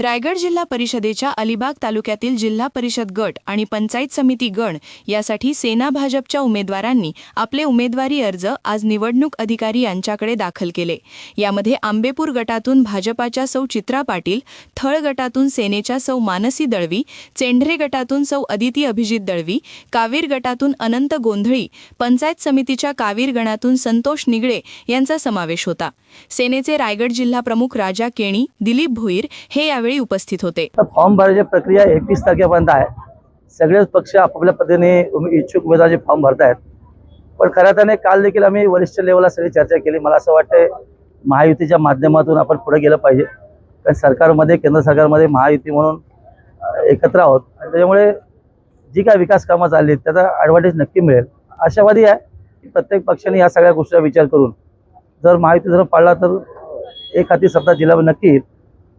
रायगड जिल्हा परिषदेच्या अलिबाग तालुक्यातील जिल्हा परिषद गट आणि पंचायत समिती गण यासाठी सेना भाजपच्या उमेदवारांनी आपले उमेदवारी अर्ज आज निवडणूक अधिकारी यांच्याकडे दाखल केले. यामध्ये आंबेपूर गटातून भाजपाच्या सौ चित्रा पाटील थळ गटातून सेनेच्या सौ मानसी दळवी चेंढरे गटातून सौ अदिती अभिजित दळवी कावीर गटातून अनंत गोंधळी पंचायत समितीच्या कावीर गणातून संतोष निगळे यांचा समावेश होता. सेनेचे रायगड जिल्हा प्रमुख राजा केणी दिलीप भोईर हे यावेळी उपस्थित होते. तर फॉर्म भरायची प्रक्रिया एकवीस तारखेपर्यंत आहे. सगळेच पक्ष आपापल्या पद्धतीने इच्छुक उमेदवाराचे फॉर्म भरतायत. पण खऱ्या त्याने काल देखील आम्ही वरिष्ठ लेवलला सगळी चर्चा केली. मला असं वाटतंय महायुतीच्या माध्यमातून आपण पुढे गेलं पाहिजे. कारण सरकारमध्ये केंद्र सरकारमध्ये महायुती म्हणून एकत्र आहोत. आणि त्याच्यामुळे जी काय विकास कामं चालली त्याचा ॲडव्हान्टेज नक्की मिळेल. आशावादी आहे की प्रत्येक पक्षाने या सगळ्या गोष्टीचा विचार करून जर महायुती जर पाळला तर एक हाती सत्ता जिल्हा नक्की येईल.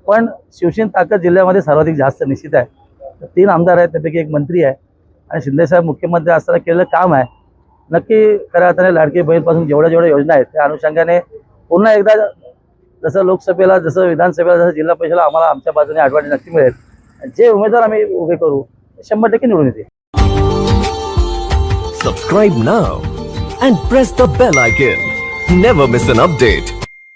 पण शिवसेना ताकद जिल्ह्यामध्ये सर्वाधिक जास्त निश्चित आहे. तीन आमदार आहेत त्यापैकी एक मंत्री आहे. आणि शिंदेसाहेब मुख्यमंत्री असताना केलेलं काम आहे. नक्की खऱ्या अर्थाने लाडकी बहीणपासून जेवढ्या जेवढ्या योजना आहेत त्या अनुषंगाने पुन्हा एकदा जसं लोकसभेला जसं विधानसभेला जसं जिल्हा परिषदेला आम्हाला आमच्या बाजूने आठवणी नक्की मिळेल. जे उमेदवार आम्ही उभे करू ते शंभर टक्के निवडून येते subscribe now and press the bell icon never miss an update